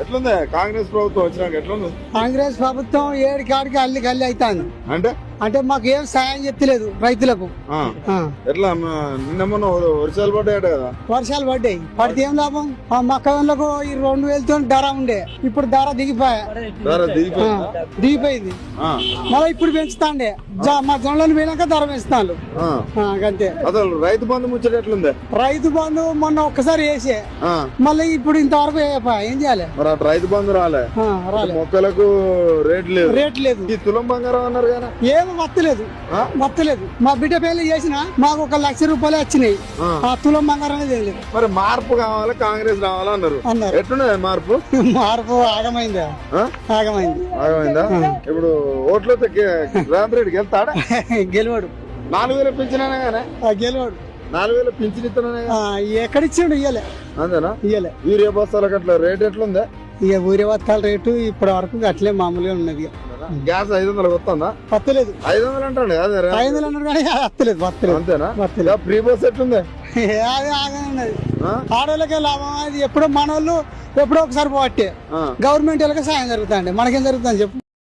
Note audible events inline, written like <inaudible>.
ఎట్లుంది? కాంగ్రెస్ ప్రభుత్వం వచ్చినాక ఎట్లుంది? కాంగ్రెస్ ప్రభుత్వం ఏడు కాడికి అల్లి గల్లి అవుతాంది. అంటే? అంటే మాకు ఏం సాయం చెప్తలేదు రైతులకు. ఎట్లా మ- నిన్న మొన్న వర్షాలు పడ్డాయట కదా? వర్షాలు పడ్డాయి. పడితే ఏం లాభం? ఆ మొక్కలకు ఈ రెండు వేలతో ధర ఉండే. ఇప్పుడు ధర దిగిపోయా. దిగిపోయిందా? మళ్ళీ ఇప్పుడు పెంచుతాండే. మా జొన్నలను పోయినాక ధర పెంచుతాను. అంతే అసలు రైతు బంధు ముచ్చట ఎట్లుంది? రైతు బంధు మొన్న ఒక్కసారి వేసే. మళ్ళీ ఇప్పుడు ఇంతవరకు. ఏం చేయాలి? రైతు బంధు రాలే. మొక్కలకు రేట్ లేదు. రేట్ లేదు. తులం బంగారం అన్నారు కదా. ఏం వత్తలేదు. ఆ? వత్తలేదు. మా బిడ్డ పెళ్ళి చేసిన మాకు ఒక లక్ష రూపాయలు వచ్చినాయి. ఆ. తులం బంగారం అనేది లేదు మరి మార్పు కావాలి కాంగ్రెస్ రావాలి అన్నారు? అన్నారు. ఎట్లున్నది మార్పు? <laughs> మార్పు ఆగమైందా? ఆగమైంది. ఆగమైందా? ఇప్పుడు ఓట్లు వస్తే కే- రేవంత్ రెడ్డికి వెళ్తాడా <laughs> గెలవాడు. నాలుగు వేలు పింఛననే కానీ ఆ, గెలవాడు. నాలుగు వేలు ఆ, ఎక్కడిచ్చాడు? ఇయ్యలే. అంతేనా? ఇయ్యలే. యూరియా బస్తాలకు అట్లా రేట్ ఎట్లుందా? ఇక ఊరే వత్తాల రేటు ఇప్పటి వరకు అట్లే మామూలుగా ఉన్నది. గ్యాస్ ఐదు వందలకు వస్తుందా? వత్తలేదు. ఐదు వందలు అంటాడు అదే రే- ఐదు వందలు అన్నారు కానీ వత్తలేదు వత్తలేదు. అంతేనా? వత్తలేదు. ఫ్రీ బస్ ఎట్లుంది? అది ఆగనే ఉన్నది. ఆ? ఆడవాళ్ళకే లాభం అది ఎప్పుడో మన వాళ్ళు ఎప్పుడో ఒకసారి పోవట్టే. ఆ. గవర్నమెంట్ వాళ్ళకి సాయం జరుగుతుంది మనకేం జరుగుతుంది చెప్పు.